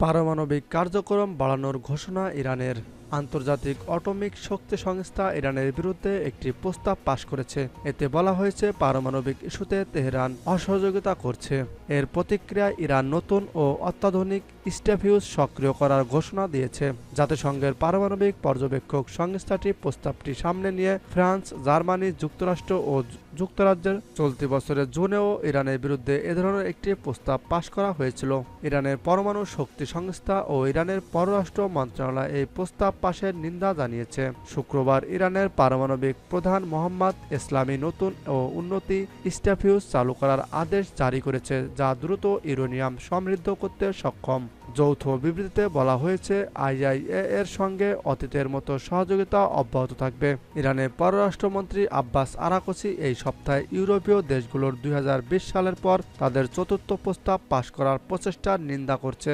পারমাণবিক কার্যক্রম বাড়ানোর ঘোষণা ইরানের। আন্তর্জাতিক অটমিক শক্তি সংস্থা ইরানের বিরুদ্ধে একটি প্রস্তাব পাশ করেছে। এতে বলা হয়েছে, পারমাণবিক ইস্যুতে তেহরান অসহযোগিতা করছে। এর প্রতিক্রিয়ায় ইরান নতুন ও অত্যাধুনিক স্ট্যাফিউজ সক্রিয় করার ঘোষণা দিয়েছে। জাতিসংঘের পারমাণবিক পর্যবেক্ষক সংস্থাটি প্রস্তাবটি সামনে নিয়ে ফ্রান্স, জার্মানি, যুক্তরাষ্ট্র ও যুক্তরাজ্যের চলতি বছরের জুনেও ইরানের বিরুদ্ধে এ ধরনের একটি প্রস্তাব পাশ করা হয়েছিল। ইরানের পরমাণু শক্তি সংস্থা ও ইরানের পররাষ্ট্র মন্ত্রণালয় এই প্রস্তাব পাশের নিন্দা জানিয়েছে। শুক্রবার ইরানের পারমাণবিক প্রধান মোহাম্মদ ইসলামী নতুন ও উন্নতি স্ট্যাফিউজ চালু করার আদেশ জারি করেছে, যা দ্রুত ইউরেনিয়াম সমৃদ্ধ করতে সক্ষম। যৌথ বিবৃতিতে বলা হয়েছে, আইআইএ এর সঙ্গে অতীতের মতো সহযোগিতা অব্যাহত থাকবে। ইরানের পররাষ্ট্রমন্ত্রী আব্বাস আরাকসি এই সপ্তাহে ইউরোপীয় দেশগুলোর দুই হাজার বিশ সালের পর তাদের চতুর্থ প্রস্তাব পাশ করার প্রচেষ্টার নিন্দা করছে।